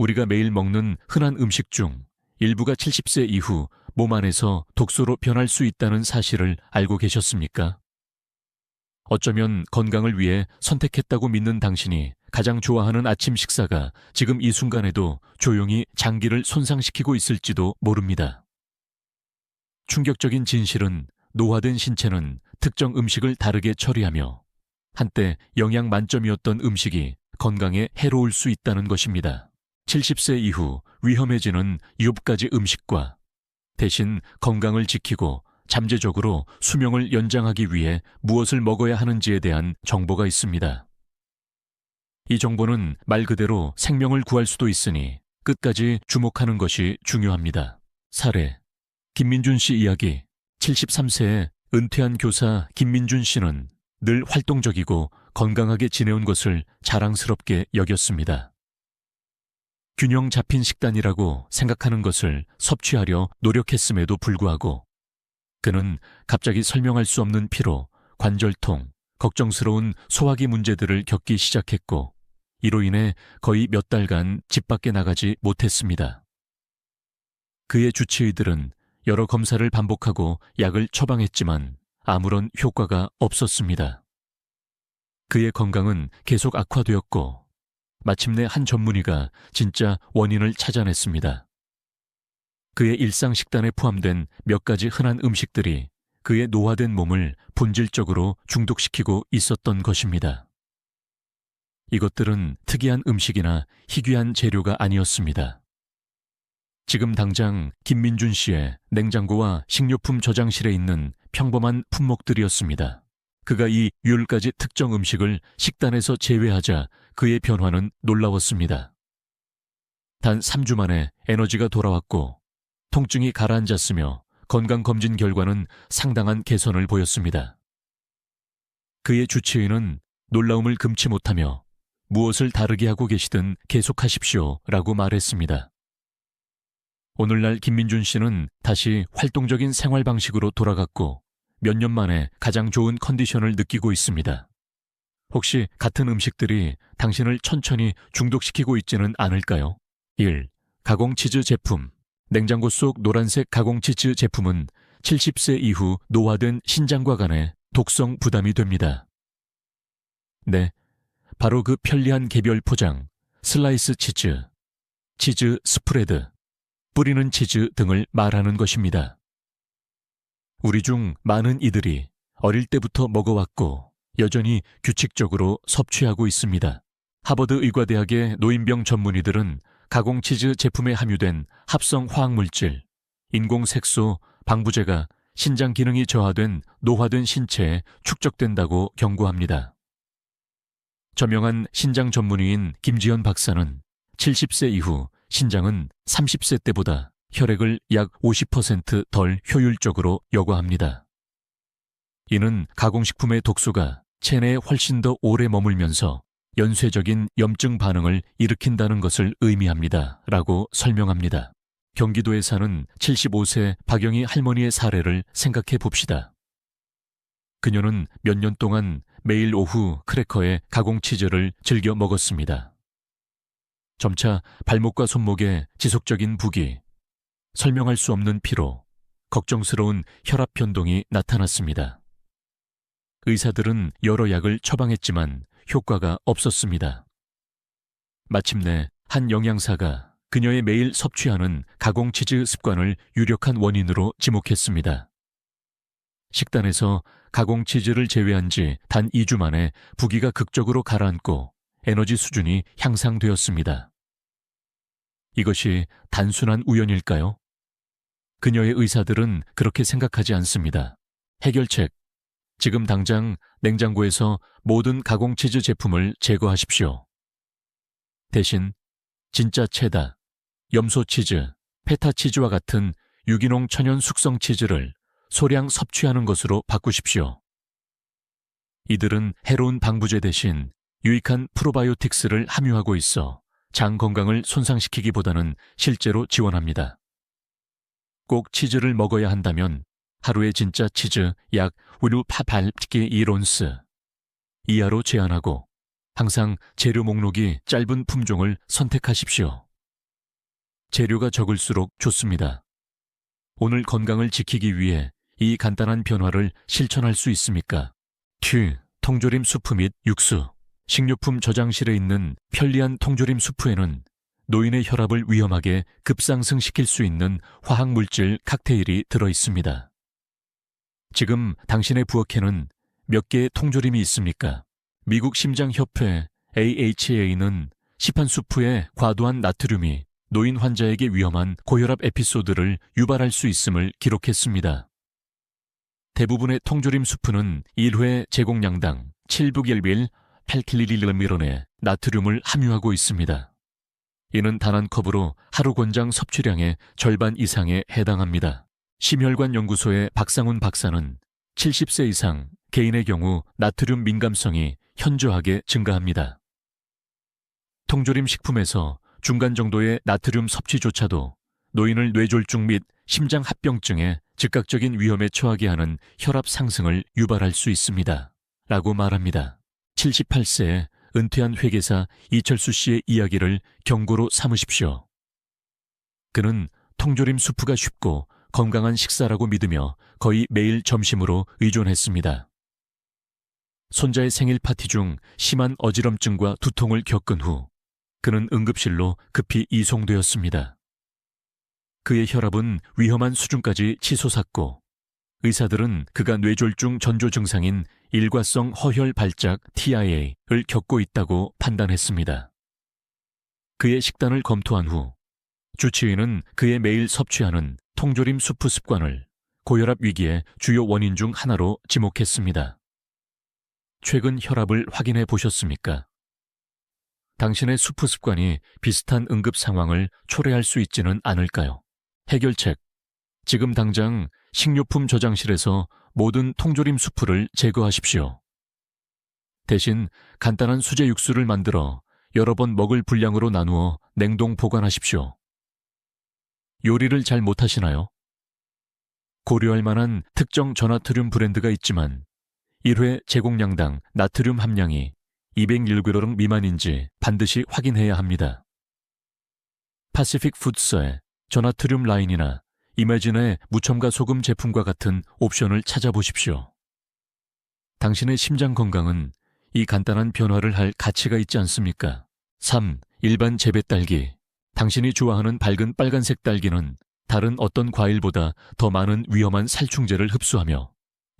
우리가 매일 먹는 흔한 음식 중 일부가 70세 이후 몸 안에서 독소로 변할 수 있다는 사실을 알고 계셨습니까? 어쩌면 건강을 위해 선택했다고 믿는 당신이 가장 좋아하는 아침 식사가 지금 이 순간에도 조용히 장기를 손상시키고 있을지도 모릅니다. 충격적인 진실은 노화된 신체는 특정 음식을 다르게 처리하며 한때 영양 만점이었던 음식이 건강에 해로울 수 있다는 것입니다. 70세 이후 위험해지는 6가지 음식과 대신 건강을 지키고 잠재적으로 수명을 연장하기 위해 무엇을 먹어야 하는지에 대한 정보가 있습니다. 이 정보는 말 그대로 생명을 구할 수도 있으니 끝까지 주목하는 것이 중요합니다. 사례 김민준 씨 이야기 73세의 은퇴한 교사 김민준 씨는 늘 활동적이고 건강하게 지내온 것을 자랑스럽게 여겼습니다. 균형 잡힌 식단이라고 생각하는 것을 섭취하려 노력했음에도 불구하고 그는 갑자기 설명할 수 없는 피로, 관절통, 걱정스러운 소화기 문제들을 겪기 시작했고 이로 인해 거의 몇 달간 집 밖에 나가지 못했습니다. 그의 주치의들은 여러 검사를 반복하고 약을 처방했지만 아무런 효과가 없었습니다. 그의 건강은 계속 악화되었고 마침내 한 전문의가 진짜 원인을 찾아냈습니다. 그의 일상 식단에 포함된 몇 가지 흔한 음식들이 그의 노화된 몸을 본질적으로 중독시키고 있었던 것입니다. 이것들은 특이한 음식이나 희귀한 재료가 아니었습니다. 지금 당장 김민준 씨의 냉장고와 식료품 저장실에 있는 평범한 품목들이었습니다. 그가 이 유월까지 특정 음식을 식단에서 제외하자 그의 변화는 놀라웠습니다. 단 3주 만에 에너지가 돌아왔고 통증이 가라앉았으며 건강검진 결과는 상당한 개선을 보였습니다. 그의 주치의는 놀라움을 금치 못하며 무엇을 다르게 하고 계시든 계속하십시오 라고 말했습니다. 오늘날 김민준 씨는 다시 활동적인 생활 방식으로 돌아갔고 몇 년 만에 가장 좋은 컨디션을 느끼고 있습니다. 혹시 같은 음식들이 당신을 천천히 중독시키고 있지는 않을까요? 1. 가공치즈 제품. 냉장고 속 노란색 가공치즈 제품은 70세 이후 노화된 신장과 간에 독성 부담이 됩니다. 네. 바로 그 편리한 개별 포장, 슬라이스 치즈, 치즈 스프레드, 뿌리는 치즈 등을 말하는 것입니다. 우리 중 많은 이들이 어릴 때부터 먹어왔고 여전히 규칙적으로 섭취하고 있습니다. 하버드 의과대학의 노인병 전문의들은 가공치즈 제품에 함유된 합성 화학물질, 인공색소, 방부제가 신장 기능이 저하된 노화된 신체에 축적된다고 경고합니다. 저명한 신장 전문의인 김지현 박사는 70세 이후 신장은 30세 때보다 혈액을 약 50%덜 효율적으로 여과합니다. 이는 가공식품의 독소가 체내에 훨씬 더 오래 머물면서 연쇄적인 염증 반응을 일으킨다는 것을 의미합니다. 라고 설명합니다. 경기도에 사는 75세 박영희 할머니의 사례를 생각해 봅시다. 그녀는 몇 년 동안 매일 오후 크래커에 가공치즈를 즐겨 먹었습니다. 점차 발목과 손목에 지속적인 부기, 설명할 수 없는 피로, 걱정스러운 혈압 변동이 나타났습니다. 의사들은 여러 약을 처방했지만 효과가 없었습니다. 마침내 한 영양사가 그녀의 매일 섭취하는 가공치즈 습관을 유력한 원인으로 지목했습니다. 식단에서 가공치즈를 제외한 지 단 2주 만에 부기가 극적으로 가라앉고 에너지 수준이 향상되었습니다. 이것이 단순한 우연일까요? 그녀의 의사들은 그렇게 생각하지 않습니다. 해결책. 지금 당장 냉장고에서 모든 가공치즈 제품을 제거하십시오. 대신 진짜 체다, 염소치즈, 페타치즈와 같은 유기농 천연 숙성 치즈를 소량 섭취하는 것으로 바꾸십시오. 이들은 해로운 방부제 대신 유익한 프로바이오틱스를 함유하고 있어 장 건강을 손상시키기보다는 실제로 지원합니다. 꼭 치즈를 먹어야 한다면 하루에 진짜 치즈 약 우루 파발기 2론스 이하로 제한하고 항상 재료 목록이 짧은 품종을 선택하십시오. 재료가 적을수록 좋습니다. 오늘 건강을 지키기 위해 이 간단한 변화를 실천할 수 있습니까? 튜, 통조림 수프 및 육수. 식료품 저장실에 있는 편리한 통조림 수프에는 노인의 혈압을 위험하게 급상승시킬 수 있는 화학물질 칵테일이 들어 있습니다. 지금 당신의 부엌에는 몇 개의 통조림이 있습니까? 미국 심장협회 AHA는 시판 수프에 과도한 나트륨이 노인 환자에게 위험한 고혈압 에피소드를 유발할 수 있음을 기록했습니다. 대부분의 통조림 수프는 1회 제공량당 7북1빌 8kg의 나트륨을 함유하고 있습니다. 이는 단 한 컵으로 하루 권장 섭취량의 절반 이상에 해당합니다. 심혈관 연구소의 박상훈 박사는 70세 이상 개인의 경우 나트륨 민감성이 현저하게 증가합니다. 통조림 식품에서 중간 정도의 나트륨 섭취조차도 노인을 뇌졸중 및 심장 합병증에 즉각적인 위험에 처하게 하는 혈압 상승을 유발할 수 있습니다. 라고 말합니다. 78세에 은퇴한 회계사 이철수 씨의 이야기를 경고로 삼으십시오. 그는 통조림 수프가 쉽고 건강한 식사라고 믿으며 거의 매일 점심으로 의존했습니다. 손자의 생일 파티 중 심한 어지럼증과 두통을 겪은 후 그는 응급실로 급히 이송되었습니다. 그의 혈압은 위험한 수준까지 치솟았고 의사들은 그가 뇌졸중 전조 증상인 일과성 허혈 발작 TIA를 겪고 있다고 판단했습니다. 그의 식단을 검토한 후 주치의는 그의 매일 섭취하는 통조림 수프 습관을 고혈압 위기의 주요 원인 중 하나로 지목했습니다. 최근 혈압을 확인해 보셨습니까? 당신의 수프 습관이 비슷한 응급 상황을 초래할 수 있지는 않을까요? 해결책. 지금 당장 식료품 저장실에서 모든 통조림 수프를 제거하십시오. 대신 간단한 수제 육수를 만들어 여러 번 먹을 분량으로 나누어 냉동 보관하십시오. 요리를 잘 못하시나요? 고려할 만한 특정 전나트륨 브랜드가 있지만 1회 제공량당 나트륨 함량이 201g 미만인지 반드시 확인해야 합니다. 파시픽 푸드서의 전나트륨 라인이나 이매진의 무첨가 소금 제품과 같은 옵션을 찾아보십시오. 당신의 심장 건강은 이 간단한 변화를 할 가치가 있지 않습니까? 3. 일반 재배 딸기. 당신이 좋아하는 밝은 빨간색 딸기는 다른 어떤 과일보다 더 많은 위험한 살충제를 흡수하며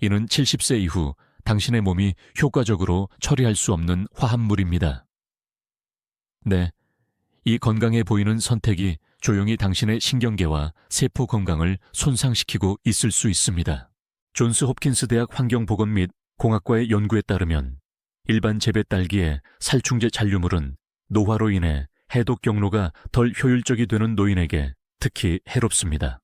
이는 70세 이후 당신의 몸이 효과적으로 처리할 수 없는 화합물입니다. 네. 이 건강해 보이는 선택이 조용히 당신의 신경계와 세포 건강을 손상시키고 있을 수 있습니다. 존스 홉킨스 대학 환경보건 및 공학과의 연구에 따르면 일반 재배 딸기의 살충제 잔류물은 노화로 인해 해독 경로가 덜 효율적이 되는 노인에게 특히 해롭습니다.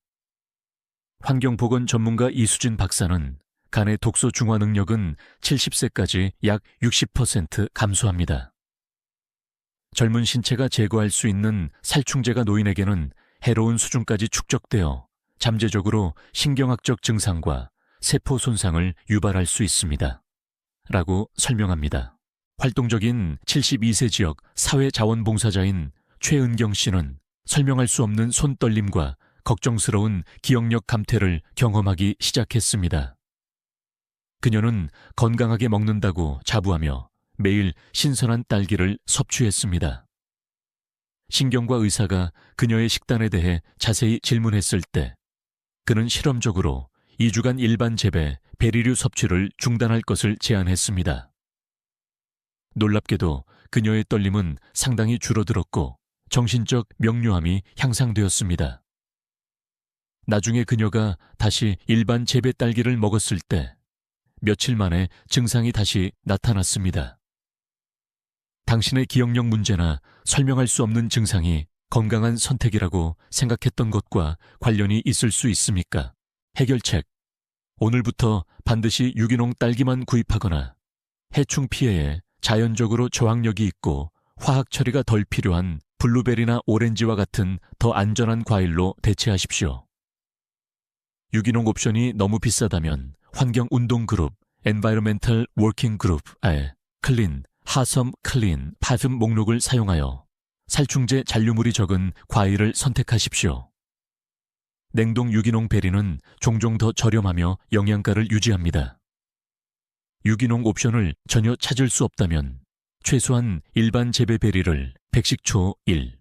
환경보건 전문가 이수진 박사는 간의 독소 중화 능력은 70세까지 약 60% 감소합니다. 젊은 신체가 제거할 수 있는 살충제가 노인에게는 해로운 수준까지 축적되어 잠재적으로 신경학적 증상과 세포 손상을 유발할 수 있습니다. 라고 설명합니다. 활동적인 72세 지역 사회자원봉사자인 최은경 씨는 설명할 수 없는 손떨림과 걱정스러운 기억력 감퇴를 경험하기 시작했습니다. 그녀는 건강하게 먹는다고 자부하며 매일 신선한 딸기를 섭취했습니다. 신경과 의사가 그녀의 식단에 대해 자세히 질문했을 때 그는 실험적으로 2주간 일반 재배 베리류 섭취를 중단할 것을 제안했습니다. 놀랍게도 그녀의 떨림은 상당히 줄어들었고 정신적 명료함이 향상되었습니다. 나중에 그녀가 다시 일반 재배 딸기를 먹었을 때 며칠 만에 증상이 다시 나타났습니다. 당신의 기억력 문제나 설명할 수 없는 증상이 건강한 선택이라고 생각했던 것과 관련이 있을 수 있습니까? 해결책. 오늘부터 반드시 유기농 딸기만 구입하거나 해충 피해에 자연적으로 저항력이 있고 화학 처리가 덜 필요한 블루베리나 오렌지와 같은 더 안전한 과일로 대체하십시오. 유기농 옵션이 너무 비싸다면 환경운동그룹 Environmental Working Group의 클린, 하섬 클린 파즘 목록을 사용하여 살충제 잔류물이 적은 과일을 선택하십시오. 냉동 유기농 베리는 종종 더 저렴하며 영양가를 유지합니다. 유기농 옵션을 전혀 찾을 수 없다면 최소한 일반 재배 베리를 백식초 1,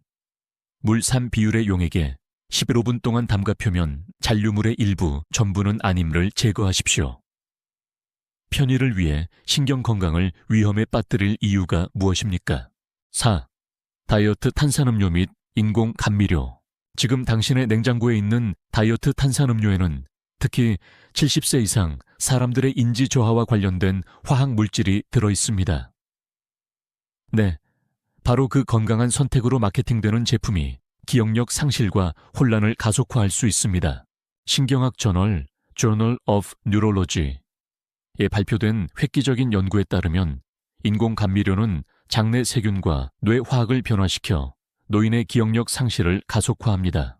물 3 비율의 용액에 11분 동안 담가 표면 잔류물의 일부, 전부는 아님을 제거하십시오. 편의를 위해 신경 건강을 위험에 빠뜨릴 이유가 무엇입니까? 4. 다이어트 탄산음료 및 인공 감미료. 지금 당신의 냉장고에 있는 다이어트 탄산음료에는 특히 70세 이상 사람들의 인지 저하와 관련된 화학 물질이 들어 있습니다. 네. 바로 그 건강한 선택으로 마케팅되는 제품이 기억력 상실과 혼란을 가속화할 수 있습니다. 신경학 저널 Journal of Neurology에 발표된 획기적인 연구에 따르면 인공 감미료는 장내 세균과 뇌 화학을 변화시켜 노인의 기억력 상실을 가속화합니다.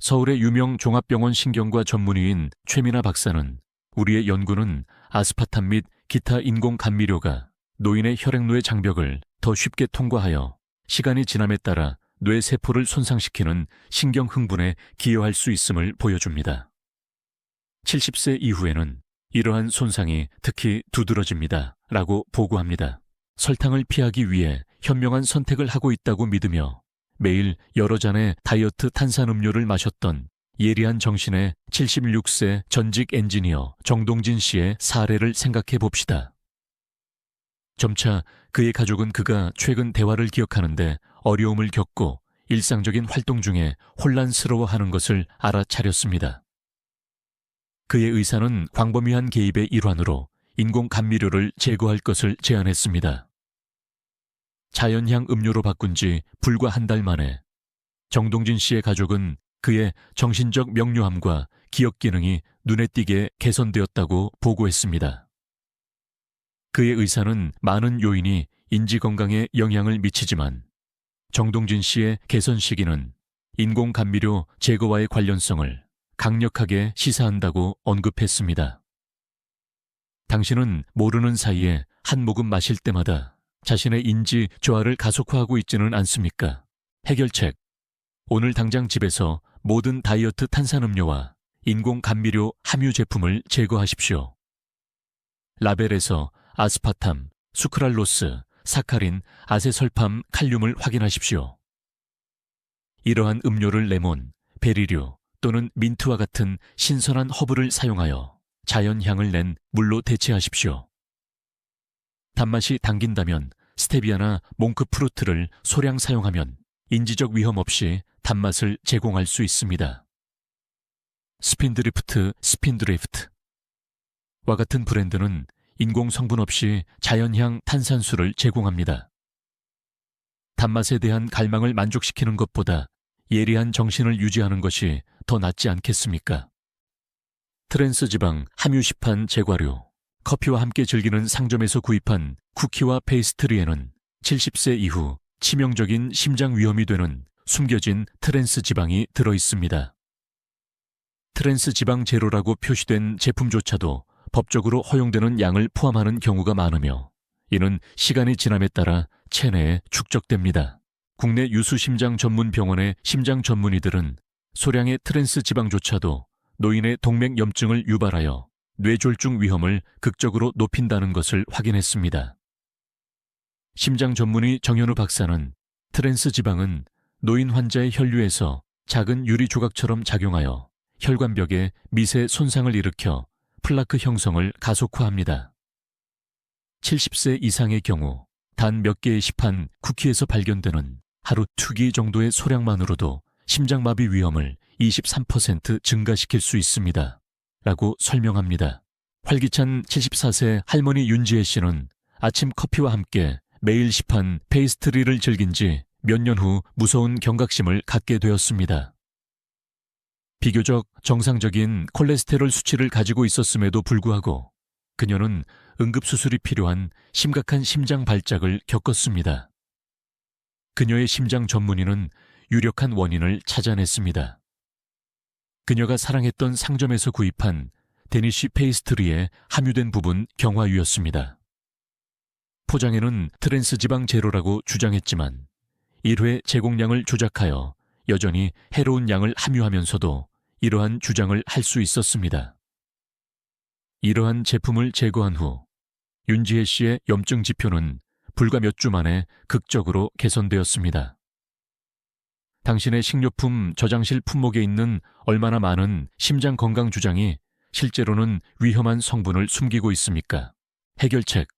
서울의 유명 종합병원 신경과 전문의인 최민아 박사는 우리의 연구는 아스파탐 및 기타 인공 감미료가 노인의 혈액노의 장벽을 더 쉽게 통과하여 시간이 지남에 따라 뇌 세포를 손상시키는 신경 흥분에 기여할 수 있음을 보여줍니다. 70세 이후에는 이러한 손상이 특히 두드러집니다. 라고 보고합니다. 설탕을 피하기 위해 현명한 선택을 하고 있다고 믿으며 매일 여러 잔의 다이어트 탄산음료를 마셨던 예리한 정신의 76세 전직 엔지니어 정동진 씨의 사례를 생각해 봅시다. 점차 그의 가족은 그가 최근 대화를 기억하는데 어려움을 겪고 일상적인 활동 중에 혼란스러워하는 것을 알아차렸습니다. 그의 의사는 광범위한 개입의 일환으로 인공 감미료를 제거할 것을 제안했습니다. 자연향 음료로 바꾼 지 불과 한 달 만에 정동진 씨의 가족은 그의 정신적 명료함과 기억 기능이 눈에 띄게 개선되었다고 보고했습니다. 그의 의사는 많은 요인이 인지 건강에 영향을 미치지만 정동진 씨의 개선 시기는 인공 감미료 제거와의 관련성을 강력하게 시사한다고 언급했습니다. 당신은 모르는 사이에 한 모금 마실 때마다 자신의 인지 조화를 가속화하고 있지는 않습니까? 해결책. 오늘 당장 집에서 모든 다이어트 탄산음료와 인공 감미료 함유 제품을 제거하십시오. 라벨에서 아스파탐, 수크랄로스, 사카린, 아세설팜, 칼륨을 확인하십시오. 이러한 음료를 레몬, 베리류 또는 민트와 같은 신선한 허브를 사용하여 자연향을 낸 물로 대체하십시오. 단맛이 당긴다면 스테비아나 몽크 프루트를 소량 사용하면 인지적 위험 없이 단맛을 제공할 수 있습니다. 스핀드리프트, 스핀드리프트. 와 같은 브랜드는 인공 성분 없이 자연향 탄산수를 제공합니다. 단맛에 대한 갈망을 만족시키는 것보다 예리한 정신을 유지하는 것이 더 낫지 않겠습니까? 트랜스 지방 함유시판 제과류 커피와 함께 즐기는 상점에서 구입한 쿠키와 페이스트리에는 70세 이후 치명적인 심장 위험이 되는 숨겨진 트랜스 지방이 들어 있습니다. 트랜스 지방 제로라고 표시된 제품조차도 법적으로 허용되는 양을 포함하는 경우가 많으며 이는 시간이 지남에 따라 체내에 축적됩니다. 국내 유수 심장 전문 병원의 심장 전문의들은 소량의 트랜스 지방조차도 노인의 동맥염증을 유발하여 뇌졸중 위험을 극적으로 높인다는 것을 확인했습니다. 심장 전문의 정현우 박사는 트랜스 지방은 노인 환자의 혈류에서 작은 유리 조각처럼 작용하여 혈관벽에 미세 손상을 일으켜 플라크 형성을 가속화합니다. 70세 이상의 경우 단 몇 개의 시판 쿠키에서 발견되는 하루 투기 정도의 소량만으로도 심장마비 위험을 23% 증가시킬 수 있습니다. 라고 설명합니다. 활기찬 74세 할머니 윤지혜 씨는 아침 커피와 함께 매일 시판 페이스트리를 즐긴 지 몇 년 후 무서운 경각심을 갖게 되었습니다. 비교적 정상적인 콜레스테롤 수치를 가지고 있었음에도 불구하고 그녀는 응급수술이 필요한 심각한 심장 발작을 겪었습니다. 그녀의 심장 전문의는 유력한 원인을 찾아냈습니다. 그녀가 사랑했던 상점에서 구입한 데니쉬 페이스트리에 함유된 부분 경화유였습니다. 포장에는 트랜스 지방 제로라고 주장했지만 1회 제공량을 조작하여 여전히 해로운 양을 함유하면서도 이러한 주장을 할 수 있었습니다. 이러한 제품을 제거한 후 윤지혜 씨의 염증 지표는 불과 몇 주 만에 극적으로 개선되었습니다. 당신의 식료품 저장실 품목에 있는 얼마나 많은 심장 건강 주장이 실제로는 위험한 성분을 숨기고 있습니까? 해결책.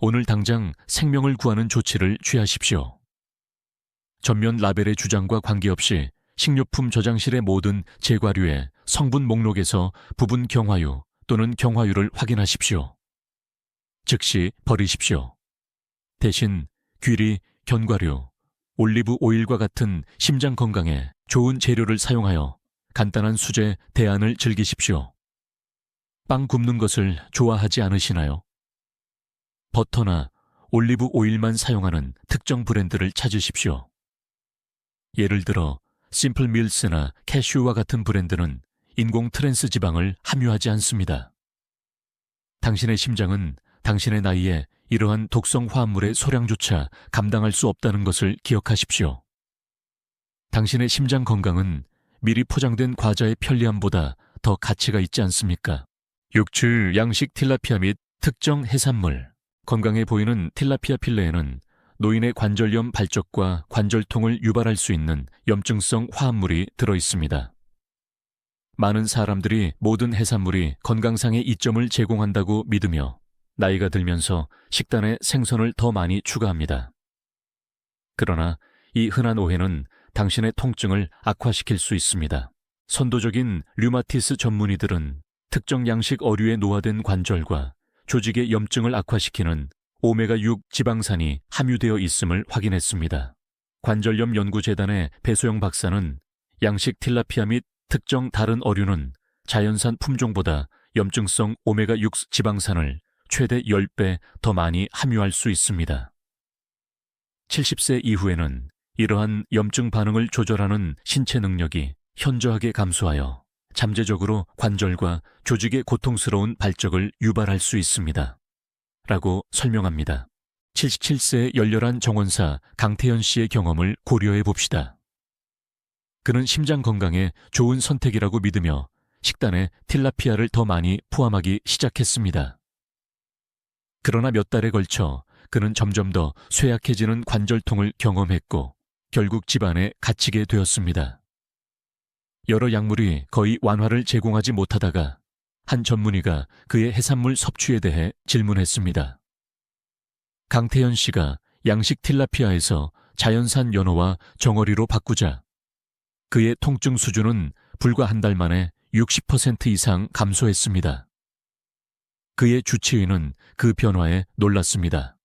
오늘 당장 생명을 구하는 조치를 취하십시오. 전면 라벨의 주장과 관계없이 식료품 저장실의 모든 제과류의 성분 목록에서 부분 경화유 또는 경화유를 확인하십시오. 즉시 버리십시오. 대신 귀리, 견과류, 올리브 오일과 같은 심장 건강에 좋은 재료를 사용하여 간단한 수제 대안을 즐기십시오. 빵 굽는 것을 좋아하지 않으시나요? 버터나 올리브 오일만 사용하는 특정 브랜드를 찾으십시오. 예를 들어 심플 밀스나 캐슈와 같은 브랜드는 인공 트랜스 지방을 함유하지 않습니다. 당신의 심장은 당신의 나이에 이러한 독성 화합물의 소량조차 감당할 수 없다는 것을 기억하십시오. 당신의 심장 건강은 미리 포장된 과자의 편리함보다 더 가치가 있지 않습니까? 육출, 양식 틸라피아 및 특정 해산물, 건강해 보이는 틸라피아 필레에는 노인의 관절염 발적과 관절통을 유발할 수 있는 염증성 화합물이 들어 있습니다. 많은 사람들이 모든 해산물이 건강상의 이점을 제공한다고 믿으며 나이가 들면서 식단에 생선을 더 많이 추가합니다. 그러나 이 흔한 오해는 당신의 통증을 악화시킬 수 있습니다. 선도적인 류마티스 전문의들은 특정 양식 어류에 노화된 관절과 조직의 염증을 악화시키는 오메가6 지방산이 함유되어 있음을 확인했습니다. 관절염 연구재단의 배소영 박사는 양식 틸라피아 및 특정 다른 어류는 자연산 품종보다 염증성 오메가6 지방산을 최대 10배 더 많이 함유할 수 있습니다. 70세 이후에는 이러한 염증 반응을 조절하는 신체 능력이 현저하게 감소하여 잠재적으로 관절과 조직의 고통스러운 발적을 유발할 수 있습니다. 라고 설명합니다. 77세 열렬한 정원사 강태현 씨의 경험을 고려해 봅시다. 그는 심장 건강에 좋은 선택이라고 믿으며 식단에 틸라피아를 더 많이 포함하기 시작했습니다. 그러나 몇 달에 걸쳐 그는 점점 더 쇠약해지는 관절통을 경험했고 결국 집안에 갇히게 되었습니다. 여러 약물이 거의 완화를 제공하지 못하다가 한 전문의가 그의 해산물 섭취에 대해 질문했습니다. 강태현 씨가 양식 틸라피아에서 자연산 연어와 정어리로 바꾸자 그의 통증 수준은 불과 한 달 만에 60% 이상 감소했습니다. 그의 주치의는 그 변화에 놀랐습니다.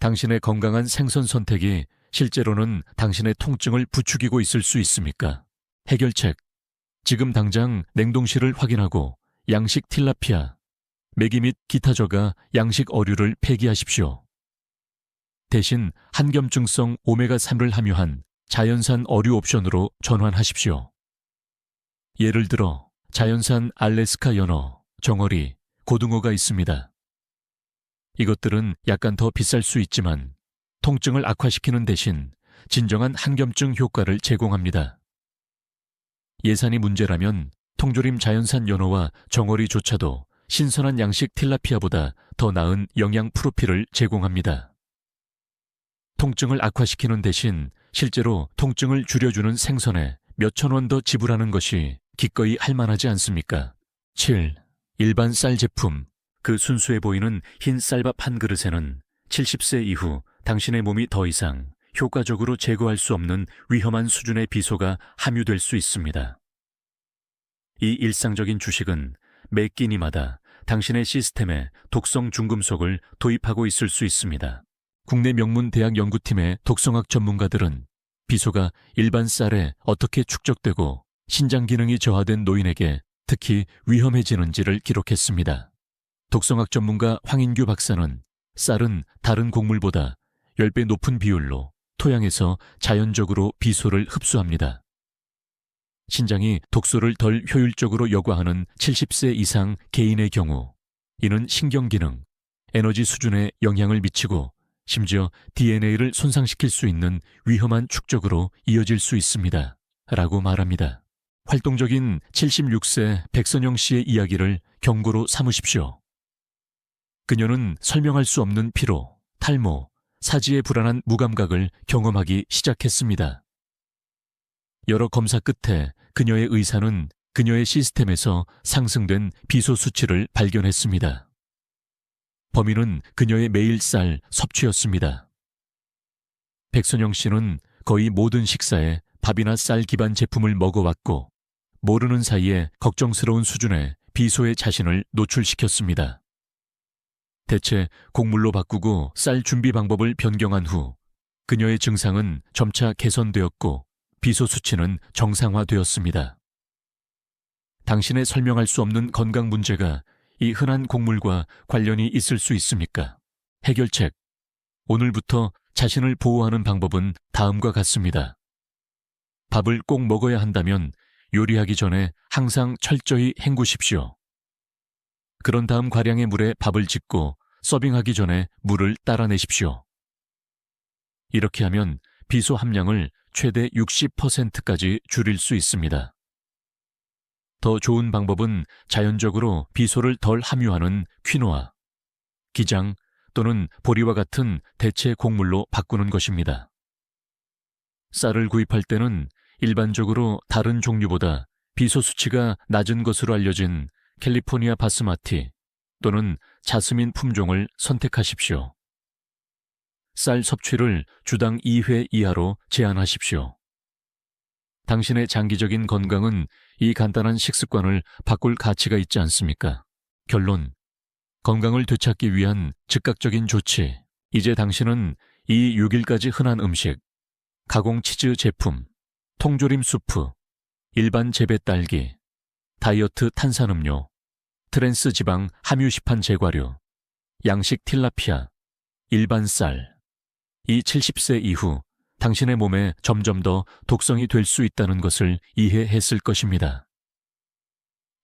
당신의 건강한 생선 선택이 실제로는 당신의 통증을 부추기고 있을 수 있습니까? 해결책. 지금 당장 냉동실을 확인하고 양식 틸라피아, 메기 및 기타 저가 양식 어류를 폐기하십시오. 대신 한겸증성 오메가3를 함유한 자연산 어류 옵션으로 전환하십시오. 예를 들어 자연산 알래스카 연어, 정어리, 고등어가 있습니다. 이것들은 약간 더 비쌀 수 있지만 통증을 악화시키는 대신 진정한 한겸증 효과를 제공합니다. 예산이 문제라면 통조림 자연산 연어와 정어리조차도 신선한 양식 틸라피아보다 더 나은 영양 프로필을 제공합니다. 통증을 악화시키는 대신 실제로 통증을 줄여주는 생선에 몇천 원 더 지불하는 것이 기꺼이 할 만하지 않습니까? 7. 일반 쌀 제품. 그 순수해 보이는 흰 쌀밥 한 그릇에는 70세 이후 당신의 몸이 더 이상 효과적으로 제거할 수 없는 위험한 수준의 비소가 함유될 수 있습니다. 이 일상적인 주식은 매 끼니마다 당신의 시스템에 독성 중금속을 도입하고 있을 수 있습니다. 국내 명문 대학 연구팀의 독성학 전문가들은 비소가 일반 쌀에 어떻게 축적되고 신장 기능이 저하된 노인에게 특히 위험해지는지를 기록했습니다. 독성학 전문가 황인규 박사는 쌀은 다른 곡물보다 10배 높은 비율로 토양에서 자연적으로 비소를 흡수합니다. 신장이 독소를 덜 효율적으로 여과하는 70세 이상 개인의 경우 이는 신경기능, 에너지 수준에 영향을 미치고 심지어 DNA를 손상시킬 수 있는 위험한 축적으로 이어질 수 있습니다. 라고 말합니다. 활동적인 76세 백선영 씨의 이야기를 경고로 삼으십시오. 그녀는 설명할 수 없는 피로, 탈모, 사지의 불안한 무감각을 경험하기 시작했습니다. 여러 검사 끝에 그녀의 의사는 그녀의 시스템에서 상승된 비소 수치를 발견했습니다. 범인은 그녀의 매일 쌀 섭취였습니다. 백선영 씨는 거의 모든 식사에 밥이나 쌀 기반 제품을 먹어왔고 모르는 사이에 걱정스러운 수준의 비소의 자신을 노출시켰습니다. 대체 곡물로 바꾸고 쌀 준비 방법을 변경한 후 그녀의 증상은 점차 개선되었고 비소 수치는 정상화되었습니다. 당신의 설명할 수 없는 건강 문제가 이 흔한 곡물과 관련이 있을 수 있습니까? 해결책. 오늘부터 자신을 보호하는 방법은 다음과 같습니다. 밥을 꼭 먹어야 한다면 요리하기 전에 항상 철저히 헹구십시오. 그런 다음 과량의 물에 밥을 짓고 서빙하기 전에 물을 따라내십시오. 이렇게 하면 비소 함량을 최대 60%까지 줄일 수 있습니다. 더 좋은 방법은 자연적으로 비소를 덜 함유하는 퀴노아, 기장 또는 보리와 같은 대체 곡물로 바꾸는 것입니다. 쌀을 구입할 때는 일반적으로 다른 종류보다 비소 수치가 낮은 것으로 알려진 캘리포니아 바스마티 또는 자스민 품종을 선택하십시오. 쌀 섭취를 주당 2회 이하로 제한하십시오. 당신의 장기적인 건강은 이 간단한 식습관을 바꿀 가치가 있지 않습니까? 결론. 건강을 되찾기 위한 즉각적인 조치. 이제 당신은 이 6일까지 흔한 음식, 가공 치즈 제품, 통조림 수프, 일반 재배 딸기, 다이어트 탄산음료, 트랜스 지방 함유 시판 제과류, 양식 틸라피아, 일반 쌀. 이 70세 이후 당신의 몸에 점점 더 독성이 될 수 있다는 것을 이해했을 것입니다.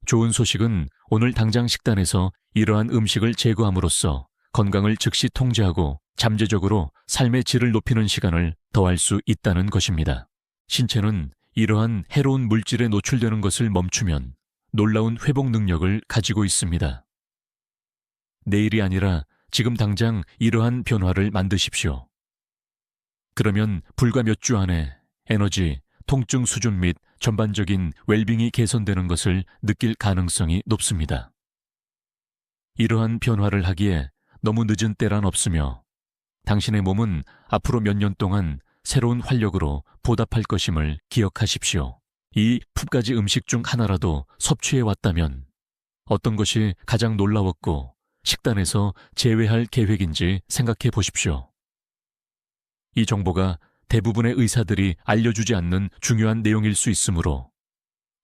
좋은 소식은 오늘 당장 식단에서 이러한 음식을 제거함으로써 건강을 즉시 통제하고 잠재적으로 삶의 질을 높이는 시간을 더할 수 있다는 것입니다. 신체는 이러한 해로운 물질에 노출되는 것을 멈추면 놀라운 회복 능력을 가지고 있습니다. 내일이 아니라 지금 당장 이러한 변화를 만드십시오. 그러면 불과 몇 주 안에 에너지, 통증 수준 및 전반적인 웰빙이 개선되는 것을 느낄 가능성이 높습니다. 이러한 변화를 하기에 너무 늦은 때란 없으며 당신의 몸은 앞으로 몇 년 동안 새로운 활력으로 보답할 것임을 기억하십시오. 이 푹가지 음식 중 하나라도 섭취해 왔다면 어떤 것이 가장 놀라웠고 식단에서 제외할 계획인지 생각해 보십시오. 이 정보가 대부분의 의사들이 알려주지 않는 중요한 내용일 수 있으므로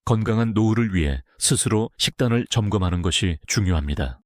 건강한 노후를 위해 스스로 식단을 점검하는 것이 중요합니다.